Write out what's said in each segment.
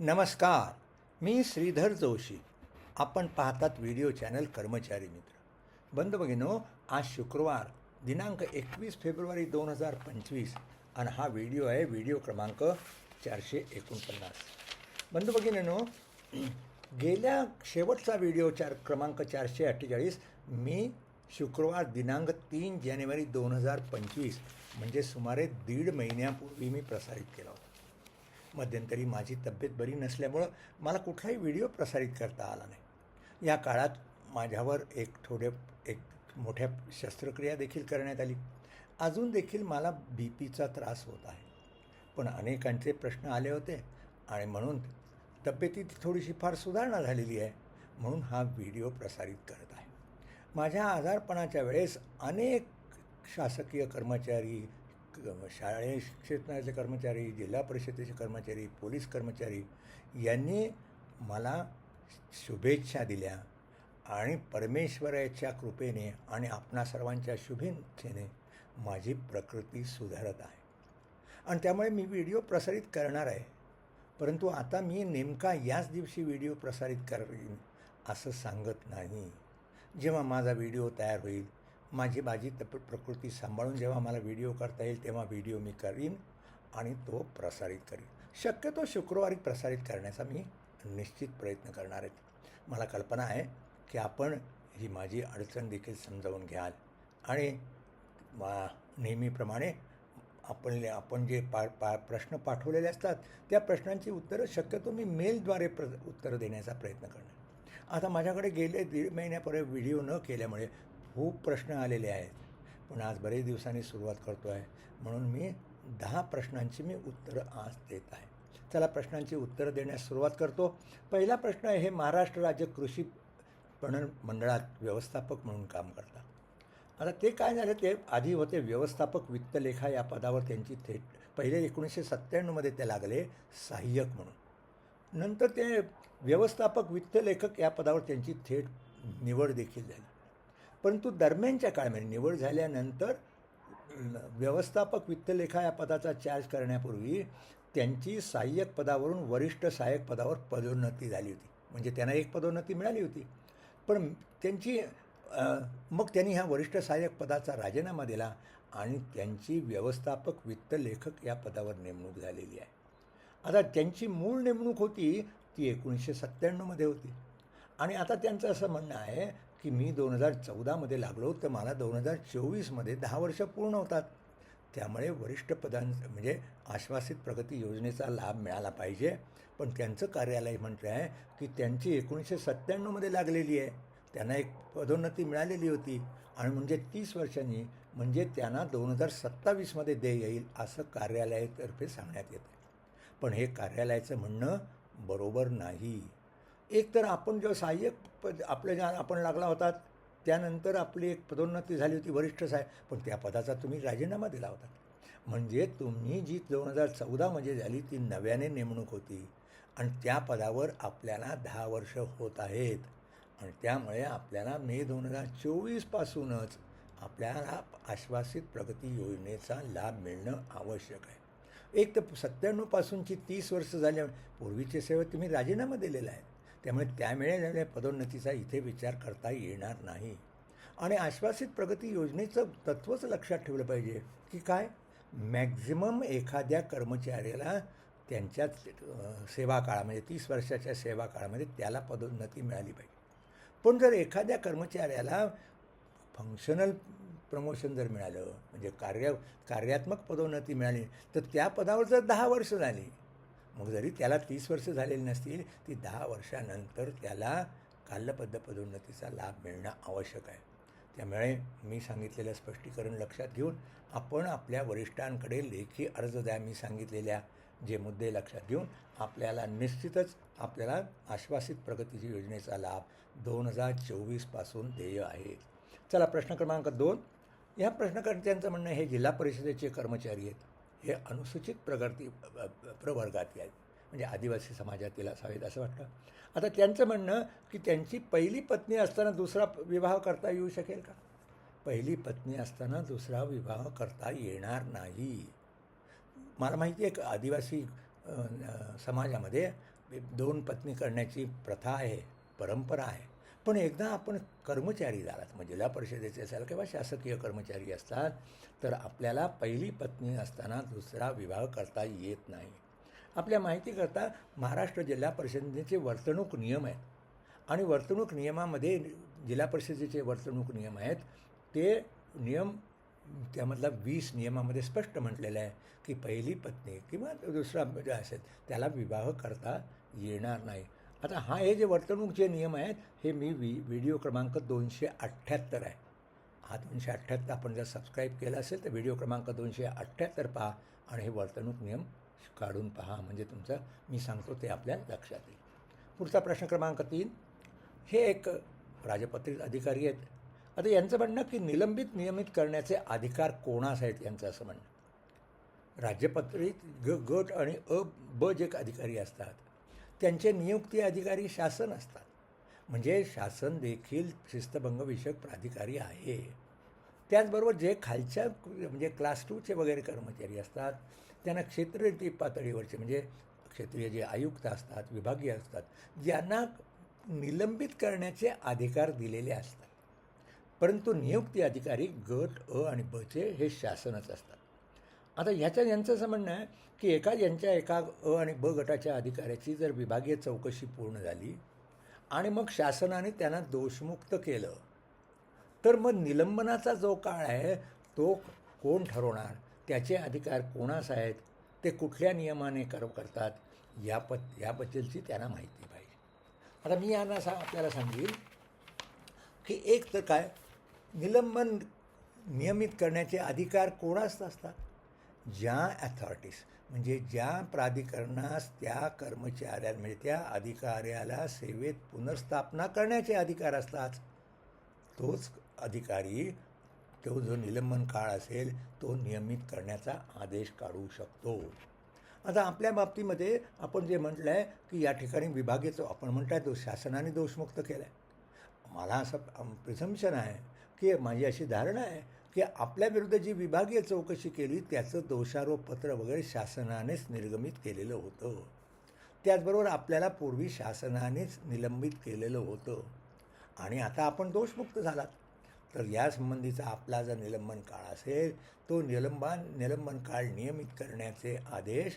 नमस्कार मी श्रीधर जोशी. आपण पाहतात व्हिडिओ चॅनल कर्मचारी मित्र. बंद बघिनो आज शुक्रवार दिनांक एकवीस फेब्रुवारी दोन हजार पंचवीस आणि हा व्हिडिओ आहे व्हिडिओ क्रमांक चारशे एकोणपन्नास. बंद बघिनो गेल्या शेवटचा व्हिडिओ चार क्रमांक चारशे अठ्ठेचाळीस मी शुक्रवार दिनांक तीन जानेवारी दोन हजार पंचवीस म्हणजे सुमारे दीड महिन्यापूर्वी मी प्रसारित केला होता. मध्यंतरी माझी तब्येत बरी नसल्यामुळं मला कुठलाही व्हिडिओ प्रसारित करता आला नाही. या काळात माझ्यावर एक थोडे एक मोठ्या शस्त्रक्रिया देखील करण्यात आली. अजून देखील मला बी पीचा त्रास होत आहे. पण अनेकांचे प्रश्न आले होते आणि म्हणून तब्येतीत थोडीशी फार सुधारणा झालेली आहे म्हणून हा व्हिडिओ प्रसारित करत आहे. माझ्या आजारपणाच्या वेळेस अनेक शासकीय कर्मचारी शाळे क्षेत्राचे कर्मचारी जिल्हा परिषदेचे कर्मचारी पोलीस कर्मचारी यांनी मला शुभेच्छा दिल्या आणि परमेश्वराच्या कृपेने आणि आपणा सर्वांच्या शुभेच्छेने माझी प्रकृती सुधारत आहे. आणि त्यामुळे मी व्हिडिओ प्रसारित करणार आहे. परंतु आता मी नेमका याच दिवशी व्हिडिओ प्रसारित करीन असं सांगत नाही. जेव्हा माझा व्हिडिओ तयार होईल माझी माझी तप प्रकृती सांभाळून जेव्हा मला व्हिडिओ करता येईल तेव्हा व्हिडिओ मी करीन आणि तो प्रसारित करीन. शक्यतो शुक्रवारी प्रसारित करण्याचा मी निश्चित प्रयत्न करणार आहे. मला कल्पना आहे की आपण ही माझी अडचण देखील समजावून घ्याल आणि नेहमीप्रमाणे आपण आपण जे पा पा प्रश्न पाठवलेले असतात त्या प्रश्नांची उत्तरं शक्यतो मी मेलद्वारे प्र उत्तरं देण्याचा प्रयत्न करणार. आता माझ्याकडे गेले दीड महिन्यापर्यंत व्हिडिओ न केल्यामुळे खूप प्रश्न आलेले आहेत. पण आज बरेच दिवसांनी सुरुवात करतो आहे म्हणून मी दहा प्रश्नांची मी उत्तरं आज देत आहे. चला प्रश्नांची उत्तरं देण्यास सुरुवात करतो. पहिला प्रश्न आहे हे महाराष्ट्र राज्य कृषी पणन मंडळात व्यवस्थापक म्हणून काम करतात. आता ते काय झालं ते आधी होते व्यवस्थापक वित्तलेखा या पदावर त्यांची थेट पहिले एकोणीसशे सत्त्याण्णवमध्ये ते लागले सहाय्यक म्हणून. नंतर ते व्यवस्थापक वित्तलेखक या पदावर त्यांची थेट निवड देखील झाली. परंतु दरम्यानच्या काळामध्ये निवड झाल्यानंतर व्यवस्थापक वित्तलेखा या पदाचा चार्ज करण्यापूर्वी त्यांची सहाय्यक पदावरून वरिष्ठ सहाय्यक पदावर पदोन्नती झाली होती. म्हणजे त्यांना एक पदोन्नती मिळाली होती. पण त्यांची मग त्यांनी ह्या वरिष्ठ सहाय्यक पदाचा राजीनामा दिला आणि त्यांची व्यवस्थापक वित्तलेखक या पदावर नेमणूक झालेली आहे. आता त्यांची मूळ नेमणूक होती ती एकोणीसशे सत्त्याण्णवमध्ये होती. आणि आता त्यांचं असं म्हणणं आहे की मी दोन हजार चौदामध्ये लागलो तर मला दोन हजार चोवीसमध्ये दहा वर्ष पूर्ण होतात. त्यामुळे वरिष्ठ पदां म्हणजे आश्वासित प्रगती योजनेचा लाभ मिळाला पाहिजे. पण त्यांचं कार्यालय म्हणतं आहे की त्यांची एकोणीसशे सत्त्याण्णवमध्ये लागलेली आहे. त्यांना एक पदोन्नती मिळालेली होती. आणि म्हणजे तीस वर्षांनी म्हणजे त्यांना दोन हजार सत्तावीसमध्ये दे येईल असं कार्यालयातर्फे सांगण्यात येतं पण हे कार्यालयाचं म्हणणं बरोबर नाही. एक तर आपण जेव्हा सहाय्यक पद आपल्या ज्या आपण लागला होता त्यानंतर आपली एक पदोन्नती झाली होती वरिष्ठ साहेब पण त्या पदाचा तुम्ही राजीनामा दिला होता. म्हणजे तुम्ही जी दोन हजार चौदामध्ये झाली ती नव्याने नेमणूक होती आणि त्या पदावर आपल्याला दहा वर्ष होत आहेत. आणि त्यामुळे आपल्याला मे दोन हजार चोवीसपासूनच आपल्याला आश्वासित प्रगती योजनेचा लाभ मिळणं आवश्यक आहे. एक तर सत्त्याण्णवपासूनची तीस वर्ष झाल्या पूर्वीचे सेवा तुम्ही राजीनामा दिलेला आहे. त्यामुळे त्या झालेल्या पदोन्नतीचा इथे विचार करता येणार नाही. आणि आश्वासित प्रगती योजनेचं तत्त्वच लक्षात ठेवलं पाहिजे की काय? मॅक्झिमम एखाद्या कर्मचाऱ्याला त्यांच्या सेवा काळामध्ये तीस वर्षाच्या सेवा काळामध्ये त्याला पदोन्नती मिळाली पाहिजे. पण जर एखाद्या कर्मचाऱ्याला फंक्शनल प्रमोशन जर मिळालं म्हणजे कार्य कार्यात्मक पदोन्नती मिळाली तर त्या पदावर जर दहा वर्ष झाली मग जरी त्याला तीस वर्ष झालेली नसतील ती दहा वर्षानंतर त्याला कालबद्ध पदोन्नतीचा लाभ मिळणं आवश्यक आहे. त्यामुळे मी सांगितलेलं स्पष्टीकरण लक्षात घेऊन आपण आपल्या वरिष्ठांकडे लेखी अर्ज द्या मी सांगितलेल्या जे मुद्दे लक्षात घेऊन आपल्याला निश्चितच आपल्याला आश्वासित प्रगतीची योजनेचा लाभ दोन हजार चोवीसपासून देय आहे. चला प्रश्न क्रमांक दोन. या प्रश्नकर्त्यांचं म्हणणं हे जिल्हा परिषदेचे कर्मचारी आहेत. हे अनुसूचित प्रगती प्रवर्गातील आहेत म्हणजे आदिवासी समाजातील असावेत असं वाटतं. आता त्यांचं म्हणणं की त्यांची पहिली पत्नी असताना दुसरा विवाह करता येऊ शकेल का? पहिली पत्नी असताना दुसरा विवाह करता येणार नाही. मला माहिती आहे आदिवासी समाजामध्ये दोन पत्नी करण्याची प्रथा आहे परंपरा आहे. पण एकदा आपण कर्मचारी झालात मग जिल्हा परिषदेचे असाल किंवा शासकीय कर्मचारी असतात तर आपल्याला पहिली पत्नी असताना दुसरा विवाह करता येत नाही. आपल्या माहितीकरता महाराष्ट्र जिल्हा परिषदेचे वर्तणूक नियम आहेत. आणि वर्तणूक नियमामध्ये जिल्हा परिषदेचे वर्तणूक नियम आहेत. ते नियम त्यामधला वीस नियमामध्ये स्पष्ट म्हटलेलं आहे की पहिली पत्नी किंवा दुसरा जे असेल त्याला विवाह करता येणार नाही. आता हा हे जे वर्तणूकचे नियम आहेत हे मी वि व्हिडिओ क्रमांक दोनशे अठ्ठ्याहत्तर आहे. हा दोनशे अठ्ठ्याहत्तर आपण जर सबस्क्राईब केला असेल तर व्हिडिओ क्रमांक दोनशे अठ्ठ्याहत्तर पहा आणि हे वर्तणूक नियम काढून पहा. म्हणजे तुमचं मी सांगतो ते आपल्या लक्षात येईल. पुढचा प्रश्न क्रमांक तीन. हे एक राजपत्रित अधिकारी आहेत. आता यांचं म्हणणं की निलंबित नियमित करण्याचे अधिकार कोणास आहेत यांचं असं म्हणणं? राज्यपत्रित ग गट आणि अ ब जे अधिकारी असतात त्यांचे नियुक्ती अधिकारी शासन असतात. म्हणजे शासन देखील शिस्तभंगविषयक प्राधिकारी आहे. त्याचबरोबर जे खालच्या म्हणजे क्लास टूचे वगैरे कर्मचारी असतात त्यांना क्षेत्रीय पातळीवरचे म्हणजे क्षेत्रीय जे आयुक्त असतात विभागीय असतात ज्यांना निलंबित करण्याचे अधिकार दिलेले असतात. परंतु नियुक्ती अधिकारी गट अ आणि बचे हे शासनच असतात. आता ह्याच्या यांचं असं म्हणणं आहे की एका यांच्या एका अ आणि ब गटाच्या अधिकाऱ्याची जर विभागीय चौकशी पूर्ण झाली आणि मग शासनाने त्यांना दोषमुक्त केलं तर मग निलंबनाचा जो काळ आहे तो कोण ठरवणार? त्याचे अधिकार कोणास आहेत? ते कुठल्या नियमाने कर करतात? या प याबद्दलची त्यांना माहिती पाहिजे. आता मी यांना सा आपल्याला सांगेन की एक तर काय निलंबन नियमित करण्याचे अधिकार कोणास असतात? ज्या ॲथॉरिटीज म्हणजे ज्या प्राधिकरणास त्या कर्मचाऱ्या म्हणजे त्या अधिकाऱ्याला सेवेत पुनर्स्थापना करण्याचे अधिकार असतात तोच अधिकारी तो जो निलंबन काळ असेल तो नियमित करण्याचा आदेश काढू शकतो. आता आपल्या बाबतीमध्ये आपण जे म्हटलं आहे की या ठिकाणी विभागीय आपण म्हणताय तो शासनाने दोषमुक्त केला आहे मला असं प्रिझम्शन आहे की माझी अशी धारणा आहे की आपल्याविरुद्ध जी विभागीय चौकशी केली त्याचं दोषारोपपत्र वगैरे शासनानेच निर्गमित केलेलं होतं. त्याचबरोबर आपल्याला पूर्वी शासनानेच निलंबित केलेलं होतं. आणि आता आपण दोषमुक्त झालात. तर यासंबंधीचा आपला जर निलंबन काळ असेल तो निलंबन निलंबन काळ नियमित करण्याचे आदेश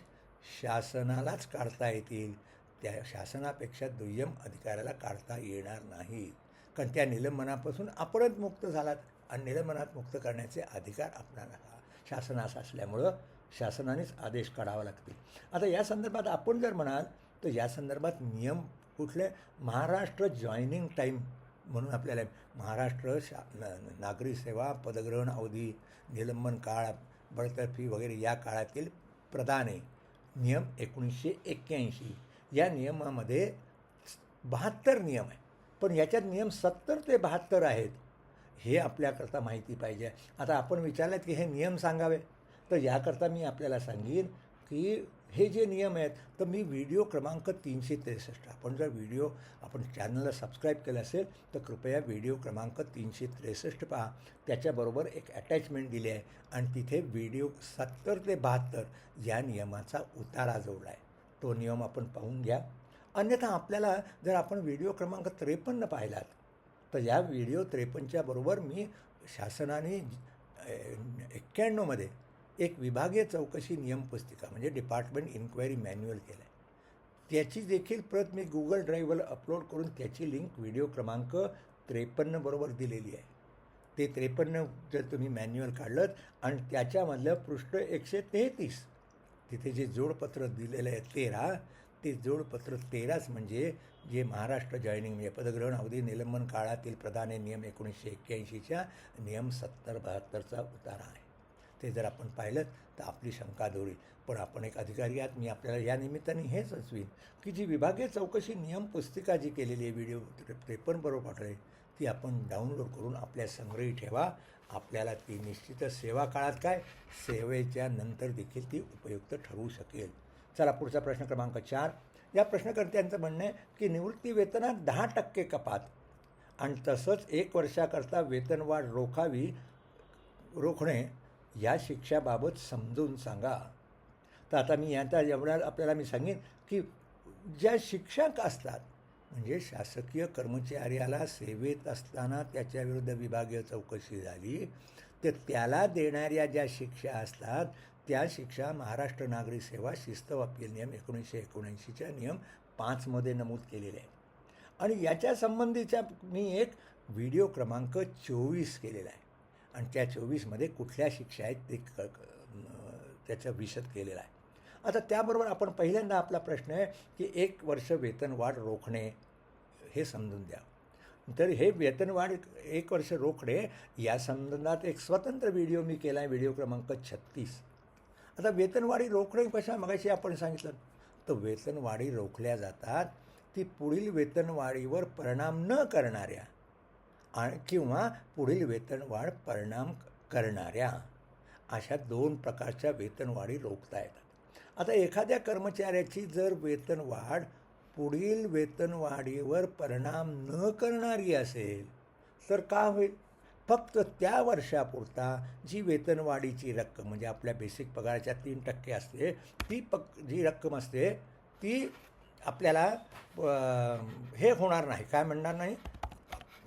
शासनालाच काढता येतील. त्या शासनापेक्षा दुय्यम अधिकाऱ्याला काढता येणार नाही. कारण त्या निलंबनापासून आपणच मुक्त झालात. आणि निलंबनात मुक्त करण्याचे अधिकार आपणाला शासनास असल्यामुळं शासनानेच आदेश काढावा लागतील. आता या संदर्भात आपण जर म्हणाल तर या संदर्भात नियम कुठले? महाराष्ट्र जॉईनिंग टाईम म्हणून आपल्याला महाराष्ट्र शा न- नागरी सेवा पदग्रहण अवधी निलंबन काळ बडतर्फी वगैरे या काळातील प्रदाने नियम एकोणीसशे एक्क्याऐंशी. या नियमामध्ये बहात्तर नियम आहे पण याच्यात नियम सत्तर ते बहात्तर आहेत. हे आपल्याकरता माहिती पाहिजे. आता आपण विचारलं की हे नियम सांगावे? तर याकरता मी आपल्याला सांगेन की हे जे नियम आहेत तर मी व्हिडिओ क्रमांक तीनशे त्रेसष्ट. आपण जर व्हिडिओ आपण चॅनलला सबस्क्राईब केलं असेल तर कृपया व्हिडिओ क्रमांक तीनशे त्रेसष्ट पहा. त्याच्याबरोबर एक अटॅचमेंट दिली आहे आणि तिथे व्हिडिओ सत्तर ते बहात्तर या नियमाचा उतारा जोडला आहे. तो नियम आपण पाहून घ्या. अन्यथा आपल्याला जर आपण व्हिडिओ क्रमांक त्रेपन्न पाहिलात तर या व्हिडिओ त्रेपन्नच्या बरोबर मी शासनाने एक्क्याण्णवमध्ये एक विभागीय चौकशी नियम पुस्तिका म्हणजे डिपार्टमेंट इन्क्वायरी मॅन्युअल केलं आहे त्याची देखील प्रत मी गुगल ड्राईव्हवर अपलोड करून त्याची लिंक व्हिडिओ क्रमांक त्रेपन्नबरोबर दिलेली आहे. ते त्रेपन्न जर तुम्ही मॅन्युअल काढलं आणि त्याच्यामधलं पृष्ठ एकशे तेहतीस तिथे जे जोडपत्र दिलेलं आहे तेरा ते जोडपत्र तेराच म्हणजे जे महाराष्ट्र जॉईनिंग म्हणजे पदग्रहण अवधी निलंबन काळातील प्रधान नियम एकोणीसशे एक्क्याऐंशीच्या नियम सत्तर बहात्तरचा उतारा आहे. ते जर आपण पाहिलं तर आपली शंका दूर. होईल पण आपण एक अधिकारी आहात मी आपल्याला या निमित्ताने हे सुचवीन की जी विभागीय चौकशी नियम पुस्तिका जी केलेली आहे व्हिडिओ त्रेपन्न बरोबर पाठवले ती आपण डाउनलोड करून आपल्या संग्रही ठेवा. आपल्याला ती निश्चितच सेवा काळात काय? सेवेच्या नंतर देखील ती उपयुक्त ठरवू शकेल. चला पुढचा प्रश्न क्रमांक चार. या प्रश्नकर्त्यांचं म्हणणं आहे की निवृत्ती वेतनात दहा टक्के कपात आणि तसंच एक वर्षाकरता वेतनवाढ रोखावी रोखणे या शिक्षाबाबत समजून सांगा. तर आता मी याचा एवढ्या आपल्याला मी सांगेन की ज्या शिक्षक असतात म्हणजे शासकीय कर्मचाऱ्याला सेवेत असताना त्याच्याविरुद्ध विभागीय चौकशी झाली तर त्याला देणाऱ्या ज्या शिक्षा असतात त्या शिक्षा महाराष्ट्र नागरी सेवा शिस्त वापील नियम एकोणीसशे एकोणऐंशीच्या नियम पाचमध्ये नमूद केलेले आहे आणि याच्या संबंधीचा मी एक व्हिडिओ क्रमांक चोवीस केलेला आहे. आणि त्या चोवीसमध्ये कुठल्या शिक्षा आहेत ते क त्याचं विशद केलेलं आहे. आता त्याबरोबर आपण पहिल्यांदा आपला प्रश्न आहे की एक वर्ष वेतनवाढ रोखणे हे समजून द्या. तर हे वेतनवाढ एक वर्ष रोखणे या संबंधात एक स्वतंत्र व्हिडिओ मी केला आहे व्हिडिओ क्रमांक छत्तीस. आता वेतनवाढी रोखणे कशा मगाशी आपण सांगितलं? तर वेतनवाढी रोखल्या जातात ती पुढील वेतनवाढीवर परिणाम न करणाऱ्या आणि किंवा पुढील वेतनवाढ परिणाम करणाऱ्या अशा दोन प्रकारच्या वेतनवाढी रोखता येतात. आता एखाद्या कर्मचाऱ्याची जर वेतनवाढ पुढील वेतनवाढीवर परिणाम न करणारी असेल तर का होईल? फक्त त्या वर्षापुरता जी वेतनवाढीची रक्कम म्हणजे आपल्या बेसिक पगाराच्या तीन टक्के असते ती पक जी रक्कम असते ती आपल्याला हे होणार नाही. काय म्हणणार नाही?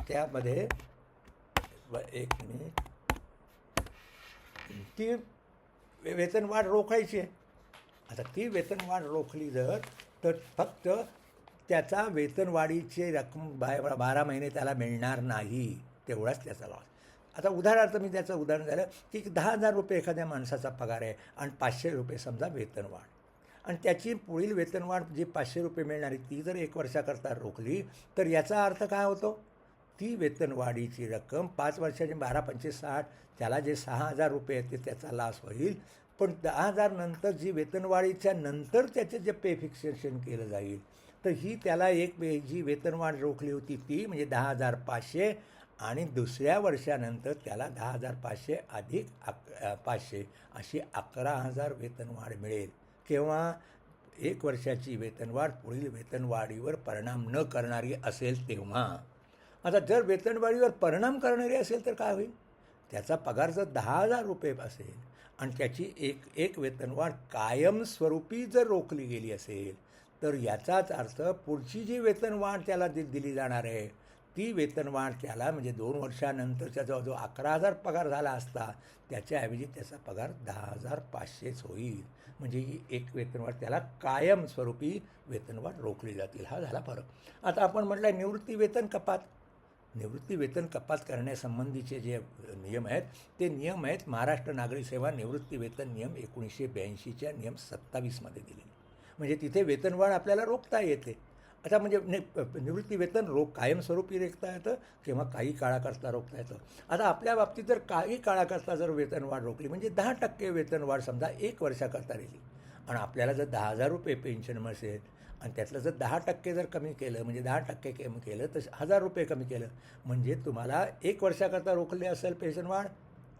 त्यामध्ये एक मिनिट. ती वेतनवाढ रोखायची आहे. आता ती वेतनवाढ रोखली जर तर फक्त त्याचा वेतनवाढीची रक्कम बा बारा महिने त्याला मिळणार नाही तेवढाच त्याचा लॉस आता उदाहरणार्थ मी त्याचं उदाहरण झालं की दहा हजार रुपये एखाद्या माणसाचा पगार आहे आणि पाचशे रुपये समजा वेतनवाढ आणि त्याची पुढील वेतनवाढ जी पाचशे रुपये मिळणारी ती जर एक वर्षाकरता रोखली तर याचा अर्थ काय होतो? ती वेतनवाढीची रक्कम पाच वर्षाची बारा पंचवीस साठ त्याला जे सहा हजार रुपये आहेत ते त्याचा लास होईल. पण दहा हजार नंतर जी वेतनवाढीच्या नंतर त्याचे जे पे फिक्सेशन केलं जाईल तर ही त्याला एक जी वेतनवाढ रोखली होती ती म्हणजे दहा हजार पाचशे आणि दुसऱ्या वर्षानंतर त्याला दहा हजार पाचशे अधिक अक पाचशे अशी अकरा हजार वेतनवाढ मिळेल. केव्हा एक वर्षाची वेतनवाढ पुढील वेतनवाढीवर परिणाम न करणारी असेल तेव्हा. आता जर वेतनवाढीवर परिणाम करणारी असेल तर काय होईल? त्याचा पगार जर दहा हजार रुपये असेल आणि त्याची एक एक वेतनवाढ कायमस्वरूपी जर रोखली गेली असेल तर याचाच अर्थ पुढची जी वेतनवाढ त्याला दि दिली जाणार आहे ती वेतनवाढ त्याला म्हणजे दोन वर्षानंतरच्या जो अकरा हजार पगार झाला असता त्याच्याऐवजी त्याचा पगार दहा हजार पाचशेच होईल. म्हणजे ही एक वेतनवाढ त्याला कायमस्वरूपी वेतनवाढ रोखली जातील. हा झाला फरक. आता आपण म्हटलं निवृत्ती वेतन कपात. निवृत्ती वेतन कपात करण्यासंबंधीचे जे नियम आहेत ते नियम आहेत महाराष्ट्र नागरी सेवा निवृत्ती वेतन नियम एकोणीसशे ब्याऐंशीच्या नियम सत्तावीसमध्ये दिलेले. म्हणजे तिथे वेतनवाढ आपल्याला रोखता येते. आता म्हणजे निवृत्ती वेतन रोख कायमस्वरूपी रोखता येतं किंवा काही काळाकरता रोखता येतं. आता आपल्या बाबतीत जर काही काळाकरता जर वेतनवाढ रोखली म्हणजे दहा टक्के वेतनवाढ समजा एक वर्षाकरता राहिली. आणि आपल्याला जर दहा हजार रुपये पेन्शन मिळेल आणि त्यातलं जर दहा टक्के जर कमी केलं म्हणजे दहा टक्के कमी केलं तर हजार रुपये कमी केलं. म्हणजे तुम्हाला एक वर्षाकरता रोखले असेल पेन्शन वाढ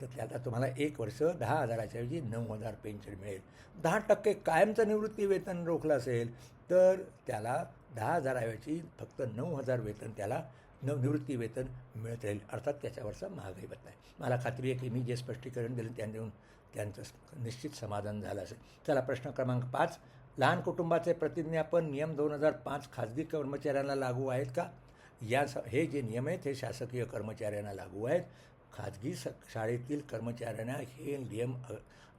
तर त्याला तुम्हाला एक वर्ष दहा हजाराच्या ऐवजी नऊ हजार पेन्शन मिळेल. दहा टक्के कायमचं निवृत्ती वेतन रोखलं असेल तर त्याला दहा हजाराऐवजी फक्त नऊ हजार वेतन त्याला नवनिवृत्ती वेतन मिळत राहील. अर्थात त्याच्यावरचा महागाई भत्ता आहे मला खात्री आहे की मी जे स्पष्टीकरण दिलं त्यां देऊन त्यांचं निश्चित समाधान झालं असेल. चला प्रश्न क्रमांक पाच. लहान कुटुंबाचे प्रतिज्ञापन नियम दोन हजार पाच खाजगी कर्मचाऱ्यांना लागू आहेत का? या स हे जे नियम आहेत हे शासकीय कर्मचाऱ्यांना लागू आहेत. खाजगी स शाळेतील कर्मचाऱ्यांना हे नियम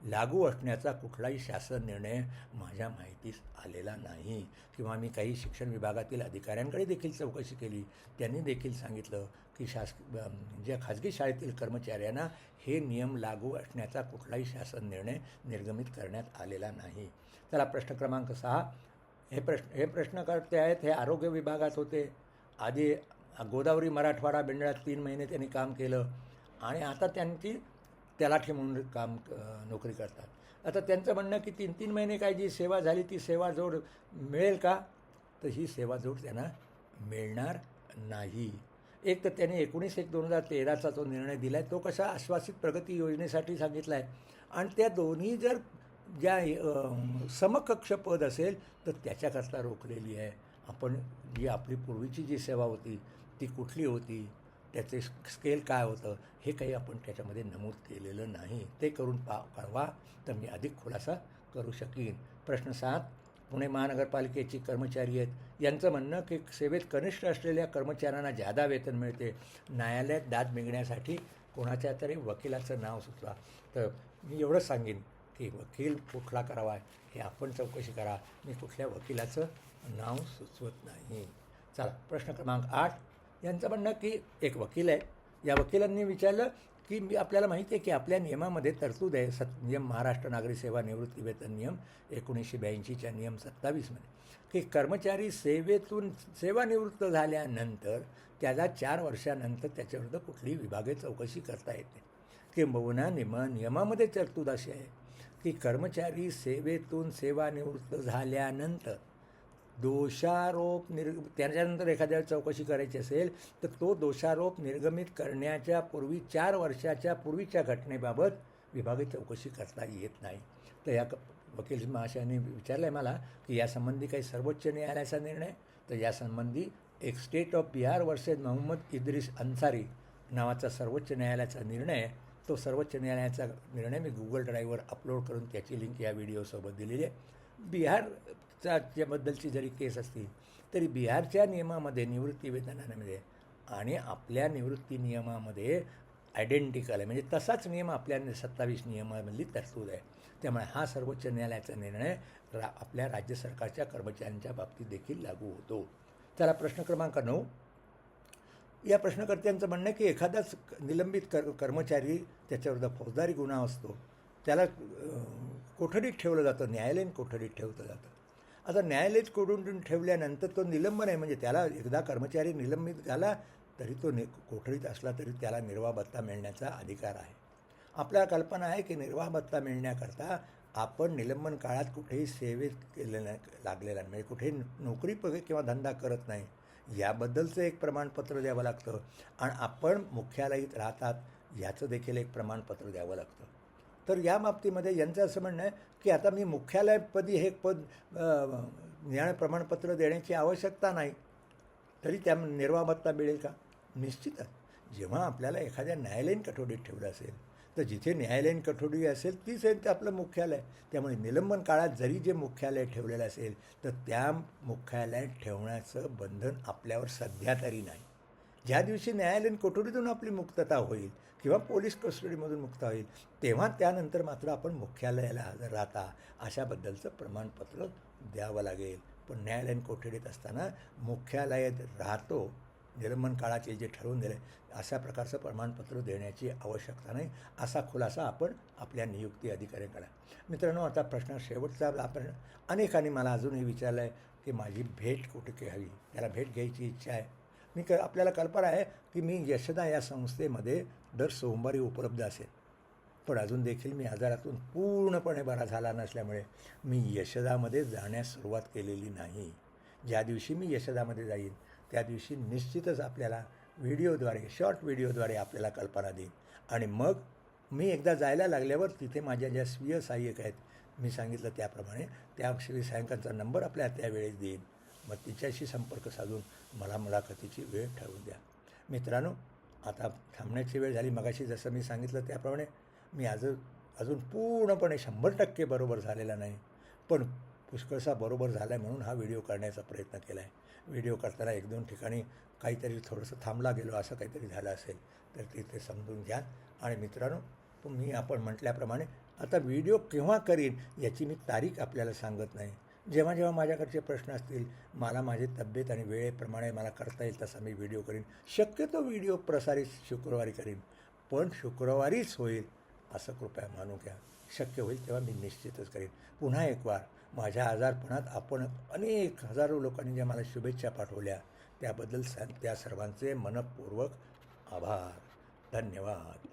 लागू असण्याचा कुठलाही शासन निर्णय माझ्या माहितीस आलेला नाही. किंवा मी काही शिक्षण विभागातील अधिकाऱ्यांकडे देखील चौकशी केली. त्यांनी देखील सांगितलं की शास ज्या खाजगी शाळेतील कर्मचाऱ्यांना हे नियम लागू असण्याचा कुठलाही शासन निर्णय निर्गमित करण्यात आलेला नाही. चला प्रश्न क्रमांक सहा. हे प्रश्न हे प्रश्नकर्ते आहेत हे आरोग्य विभागात होते. आधी गोदावरी मराठवाडा बेंडळात तीन महिने त्यांनी काम केलं. आणि आता त्यांची तलाठी म्हणून काम नोकरी करतात. आता त्यांचं म्हणणं की तीन तीन महिने काय जी सेवा झाली ती सेवा जोड मिळेल का? तर ही सेवा जोड त्यांना मिळणार नाही. एक तर त्याने एकोणीस एक दोन हजार तेराचा जो निर्णय दिला आहे तो कसा आश्वासित प्रगती योजनेसाठी सांगितला आहे आणि त्या दोन्ही जर ज्या समकक्ष पद असेल तर त्याच्याकरता रोखलेली आहे. आपण जी आपली पूर्वीची जी सेवा होती ती कुठली होती? त्याचे स्केल काय होतं हे काही आपण त्याच्यामध्ये नमूद केलेलं नाही. ते करून पा कळवा तर मी अधिक खुलासा करू शकीन. प्रश्न सात पुणे महानगरपालिकेची कर्मचारी आहेत. यांचं म्हणणं की सेवेत कनिष्ठ असलेल्या कर्मचाऱ्यांना जादा वेतन मिळते न्यायालयात दाद मिळण्यासाठी कोणाच्या तरी वकिलाचं नाव सुचवा. तर मी एवढंच सांगेन की वकील कुठला करावा हे आपण चौकशी करा. मी कुठल्या वकिलाचं नाव सुचवत नाही. चला प्रश्न क्रमांक आठ यांचं म्हणणं की एक वकील आहे. या वकिलांनी विचारलं की मी आपल्याला माहिती आहे की आपल्या नियमामध्ये तरतूद आहे. सत नियम महाराष्ट्र नागरी सेवा निवृत्ती वेतन नियम एकोणीसशे ब्याऐंशीच्या नियम सत्तावीसमध्ये. की कर्मचारी सेवेतून सेवानिवृत्त झाल्यानंतर त्याला चार वर्षानंतर त्याच्याविरुद्ध कुठलीही विभागे चौकशी करता येते किंबहुना निम नियमामध्ये तरतूद अशी आहे की कर्मचारी सेवेतून सेवानिवृत्त झाल्यानंतर दोषारोप निर्ग त्याच्यानंतर एखाद्या चौकशी करायची असेल तर तो दोषारोप निर्गमित करण्याच्या पूर्वी चार वर्षाच्या पूर्वीच्या घटनेबाबत विभागीय चौकशी करता येत नाही. तर या क वकील महाशयाने विचारलं आहे मला की यासंबंधी काही सर्वोच्च न्यायालयाचा निर्णय? तर यासंबंधी एक state of Bihar versus Mohammad Idris Ansari नावाचा सर्वोच्च न्यायालयाचा निर्णय तो सर्वोच्च न्यायालयाचा निर्णय मी गुगल ड्राईव्हवर अपलोड करून त्याची लिंक या व्हिडिओसोबत दिलेली आहे. बिहार ज्याबद्दलची जरी केस असतील तरी बिहारच्या नियमामध्ये निवृत्ती वेतनामध्ये आणि आपल्या निवृत्ती नियमामध्ये आयडेंटिकल आहे. म्हणजे तसाच नियम आपल्या सत्तावीस नियमामधली तरतूद आहे. त्यामुळे हा सर्वोच्च न्यायालयाचा निर्णय रा आपल्या राज्य सरकारच्या कर्मचाऱ्यांच्या बाबतीत देखील लागू होतो. त्याला प्रश्न क्रमांक नऊ. या प्रश्नकर्त्यांचं म्हणणं आहे की एखादाच निलंबित कर कर्मचारी त्याच्याविरुद्ध फौजदारी गुन्हा असतो त्याला कोठडीत ठेवलं जातं? न्यायालयीन कोठडीत ठेवलं जातं? आता न्यायालयीन कोडून ठेवल्यानंतर तो निलंबन आहे म्हणजे त्याला एकदा कर्मचारी निलंबित झाला तरी तो नि कोठडीत असला तरी त्याला निर्वाह भत्ता मिळण्याचा अधिकार आहे. आपल्या कल्पना आहे की निर्वाह भत्ता मिळण्याकरता आपण निलंबन काळात कुठेही सेवेत केलेलं नाही लागलेला नाही. म्हणजे कुठेही नोकरी पग किंवा धंदा करत नाही. याबद्दलचं एक प्रमाणपत्र द्यावं लागतं. आणि आपण मुख्यालयीत राहतात याचं देखील एक प्रमाणपत्र द्यावं लागतं. तर या बाबतीमध्ये यांचं असं म्हणणं आहे की आता मी मुख्यालयपदी हे पद ज्ञान न्याय प्रमाणपत्र देण्याची आवश्यकता नाही तरी त्या निर्वाबत्ता मिळेल का? निश्चितच. जेव्हा आपल्याला एखाद्या न्यायालयीन कठोडीत ठेवलं असेल तर जिथे न्यायालयीन कठोडी असेल तीच आहे ते आपलं मुख्यालय. त्यामुळे निलंबन काळात जरी जे मुख्यालय ठेवलेलं असेल तर त्या मुख्यालयात ठेवण्याचं बंधन आपल्यावर सध्या तरी नाही. ज्या दिवशी न्यायालयीन कोठडीतून आपली मुक्तता होईल किंवा पोलीस कस्टडीमधून मुक्त होईल तेव्हा त्यानंतर मात्र आपण मुख्यालयाला हजर राहता अशाबद्दलचं प्रमाणपत्र द्यावं लागेल. पण न्यायालयीन कोठडीत असताना मुख्यालयात राहतो निलंबन काळाचे जे ठरवून दिले अशा प्रकारचं प्रमाणपत्र देण्याची आवश्यकता नाही असा खुलासा आपण आपल्या नियुक्ती अधिकाऱ्यांकडे. मित्रांनो आता प्रश्न शेवटचा आपण अनेकांनी मला अजूनही विचारलं आहे की माझी भेट कुठे घ्यावी? त्याला भेट घ्यायची इच्छा आहे. मी क आपल्याला कल्पना आहे की मी यशदा या संस्थेमध्ये दर सोमवारी उपलब्ध असेल. पण अजून देखील मी आजारातून पूर्णपणे बरा झाला नसल्यामुळे मी यशदामध्ये जाण्यास सुरुवात केलेली नाही. ज्या दिवशी मी यशदामध्ये जाईन त्या दिवशी निश्चितच आपल्याला व्हिडिओद्वारे शॉर्ट व्हिडिओद्वारे आपल्याला कल्पना देईन. आणि मग मी एकदा जायला लागल्यावर तिथे माझ्या ज्या स्वीय सहाय्यक आहेत मी सांगितलं त्याप्रमाणे त्या श्री सहाय्यकांचा नंबर आपल्या त्यावेळेस देईन. मग तिच्याशी संपर्क साधून मला मुलाखतीची वेळ ठरवून द्या. मित्रांनो आता थांबण्याची वेळ झाली. मगाशी जसं मी सांगितलं त्याप्रमाणे मी आज अजून पूर्णपणे शंभर टक्के बरोबर झालेला नाही. पण पुष्कळसा बरोबर झाला आहे म्हणून हा व्हिडिओ करण्याचा प्रयत्न केला आहे व्हिडिओ करताना एक दोन ठिकाणी काहीतरी थोडंसं थांबला गेलो असं काहीतरी झालं असेल तर तिथे समजून घ्या. आणि मित्रांनो तुम्ही आपण म्हटल्याप्रमाणे आता व्हिडिओ केव्हा करीन याची मी तारीख आपल्याला सांगत नाही. जेव्हा जेव्हा माझ्याकडचे प्रश्न असतील मला माझी तब्येत आणि वेळेप्रमाणे मला करता येईल तसा मी व्हिडिओ करीन. शक्यतो व्हिडिओ प्रसारित शुक्रवारी करीन. पण शुक्रवारीच होईल असं कृपया मानू घ्या. शक्य होईल तेव्हा मी निश्चितच करेन. पुन्हा एक वार माझ्या आजारपणात आपण अनेक हजारो लोकांनी ज्या मला शुभेच्छा पाठवल्या त्याबद्दल स त्या सर्वांचे मनपूर्वक आभार. धन्यवाद.